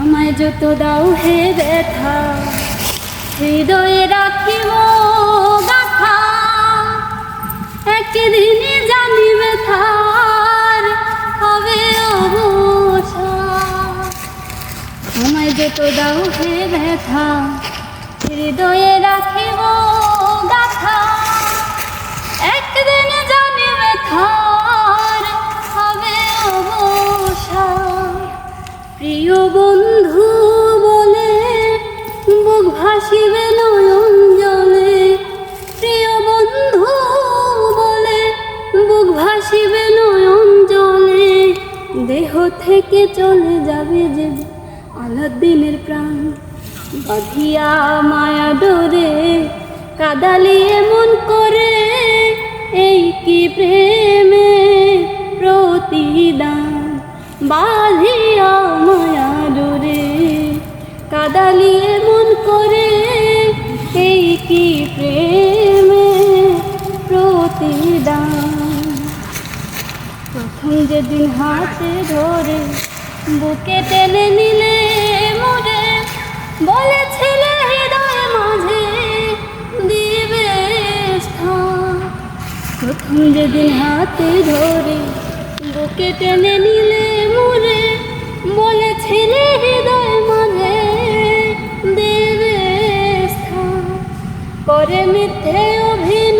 আমায় যত দাও হে ব্যথা, হৃদয়ে রাখিব গাথা একদিনে জানি ব্যথার হবে আমায় যত দাও হে ব্যথা, হৃদয়ে রাখিব গাথা একদিন জানি হবে প্রিয় বন্ধু বলে বুক ভাসিবে নয়ন জলে। প্রিয় বন্ধু বলে বুক ভাসিবে নয়ন জলে। দেহ থেকে চলে যাবে যে আলাদিনের প্রাণ। বাঁধিয়া মায়া ডোরে, কাদালি এমন করে, এই কি প্রেমে প্রতিদান? বাঁধিয়া কাদালিয়ে মন করে, এই কি প্রেমে প্রতিদান? প্রথম যেদিন হাতে ধরে বুকে টেনে নিলে মোরে বলেছিলে হৃদয় মাঝে দিবে স্থান। প্রথম যেদিন হাতে ধরে বুকে টেনে নিলে করে মিথ্যে অভিনয়।